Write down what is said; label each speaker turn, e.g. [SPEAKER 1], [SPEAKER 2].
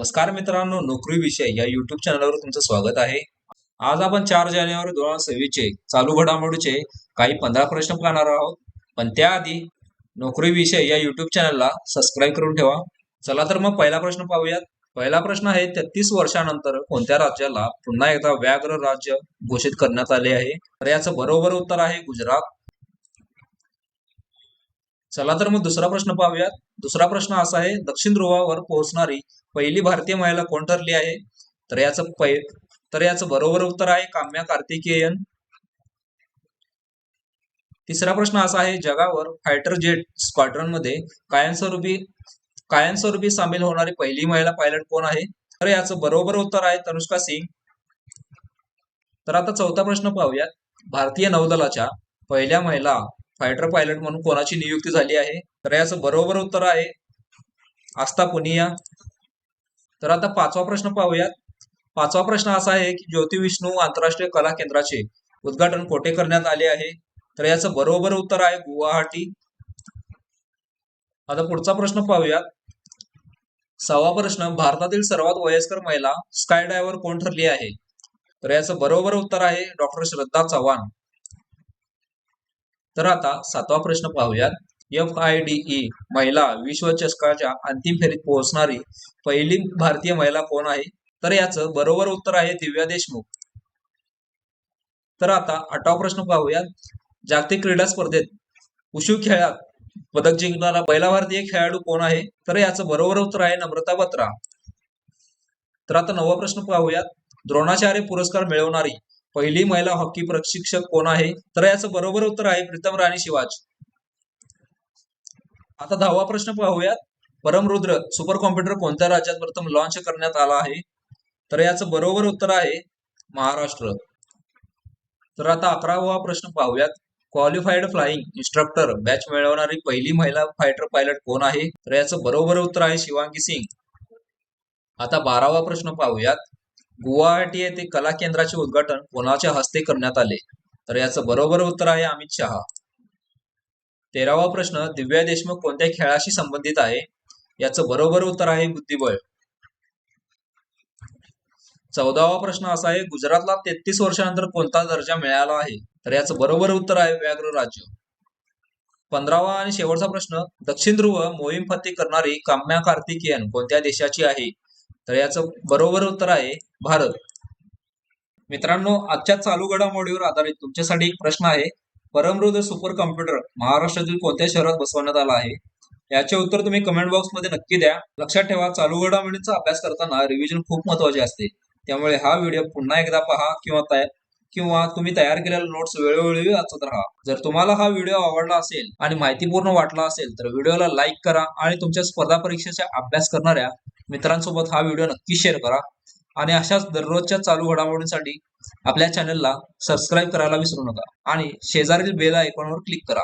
[SPEAKER 1] नमस्कार मित्रांनो नोकरी विषय या युट्यूब चॅनलवर तुमचं स्वागत आहे. आज आपण चार जानेवारी दोन हजार सव्वीसचे चालू घडामोडीचे काही पंधरा प्रश्न पाहणार आहोत. पण त्याआधी नोकरी विषय या युट्यूब चॅनलला सबस्क्राईब करून ठेवा. चला तर मग पहिला प्रश्न पाहूयात. पहिला प्रश्न आहे तेहतीस वर्षानंतर कोणत्या राज्याला पुन्हा एकदा व्याघ्र राज्य घोषित करण्यात आले आहे? तर याचं बरोबर उत्तर आहे गुजरात. चला तर मग दुसरा प्रश्न पाहूयात. दुसरा प्रश्न असा आहे दक्षिण ध्रुवावर पोहोचणारी पहिली भारतीय महिला कोण ठरली आहे? तर याचं पै तर याचं बरोबर उत्तर आहे काम्या कार्तिकेयन. तिसरा प्रश्न असा आहे जगावर फायटर जेट स्क्वाड्रनमध्ये कायमस्वरूपी कायमस्वरूपी सामील होणारी पहिली महिला पायलट कोण आहे? तर याचं बरोबर उत्तर आहे तनुष्का सिंग. तर आता चौथा प्रश्न पाहूयात. भारतीय नौदलाच्या पहिल्या महिला फायटर पायलट म्हणून कोणाची नियुक्ती झाली आहे? तर याचं बरोबर उत्तर आहे. आस्था पुनिया. तर आता पाचवा प्रश्न पाहूयात. पाचवा प्रश्न असा आहे की ज्योती विष्णू आंतरराष्ट्रीय कला केंद्राचे उद्घाटन कोठे करण्यात आले आहे? तर याचं बरोबर उत्तर आहे गुवाहाटी. आता पुढचा प्रश्न पाहूयात. सहावा प्रश्न भारतातील सर्वात वयस्कर महिला स्काय डायव्हर कोण ठरली आहे? तर याचं बरोबर उत्तर आहे डॉक्टर श्रद्धा चव्हाण. तर आता सातवा प्रश्न पाहूयात. एफ आय डी ई महिला विश्वचषकाच्या अंतिम फेरीत पोहोचणारी पहिली भारतीय महिला कोण आहे? तर याचं बरोबर उत्तर आहे दिव्या देशमुख. तर आता आठवा प्रश्न पाहूयात. जागतिक क्रीडा स्पर्धेत उशू खेळात पदक जिंकणारा पहिला भारतीय खेळाडू कोण आहे? तर याचं बरोबर उत्तर आहे नम्रता बत्रा. तर आता नववा प्रश्न पाहूयात. द्रोणाचार्य पुरस्कार मिळवणारी पहिली महिला हॉकी प्रशिक्षक कोण आहे? तर याचं बरोबर उत्तर आहे प्रीतम राणी शिवाज. आता दहावा प्रश्न पाहूयात. परमरुद्र सुपर कॉम्प्युटर कोणत्या राज्यात प्रथम लॉन्च करण्यात आला आहे? तर याचं बरोबर उत्तर आहे महाराष्ट्र. तर आता अकरावा प्रश्न पाहूयात. क्वालिफाईड फ्लाइंग इन्स्ट्रक्टर बॅच मिळवणारी पहिली महिला फायटर पायलट कोण आहे? तर याचं बरोबर उत्तर आहे शिवांगी सिंग. आता बारावा प्रश्न पाहूयात. गुवाहाटी येथे कला केंद्राचे उद्घाटन कोणाच्या हस्ते करण्यात आले? तर याचं बरोबर उत्तर आहे अमित शहा. तेरावा प्रश्न दिव्या देशमुख कोणत्या खेळाशी संबंधित आहे? याचं बरोबर उत्तर आहे बुद्धिबळ. चौदावा प्रश्न असा आहे गुजरातला तेहतीस वर्षानंतर कोणता दर्जा मिळाला आहे? तर याचं बरोबर उत्तर आहे व्याघ्र राज्य. पंधरावा आणि शेवटचा प्रश्न दक्षिण ध्रुव मोहीम फत्ते करणारी काम्या कार्तिकेयन कोणत्या देशाची आहे? तर याचं बरोबर उत्तर आहे भारत. मित्रांनो आजच्या चालू घडामोडीवर आधारित तुमच्यासाठी एक प्रश्न आहे. परमृद सुपर कॉम्प्युटर महाराष्ट्रातील कोणत्या शहरात बसवण्यात आला आहे? याचे उत्तर तुम्ही कमेंट बॉक्समध्ये नक्की द्या. लक्षात ठेवा चालू घडामोडींचा अभ्यास करताना रिव्हिजन खूप महत्त्वाचे असते. त्यामुळे हा व्हिडिओ पुन्हा एकदा पहा किंवा तयार किंवा तुम्ही तयार केलेल्या नोट्स वेळोवेळी वाचत राहा. जर तुम्हाला हा व्हिडिओ आवडला असेल आणि माहितीपूर्ण वाटला असेल तर व्हिडिओला लाईक करा आणि तुमच्या स्पर्धा परीक्षेचा अभ्यास करणाऱ्या मित्रांसोबत हा व्हिडिओ नक्की शेअर करा. आणि अशाच दररोजच्या चालू घडामोडींसाठी आपल्या चॅनलला सबस्क्राईब करायला विसरू नका. आणि शेजारील बेल आयकॉनवर क्लिक करा.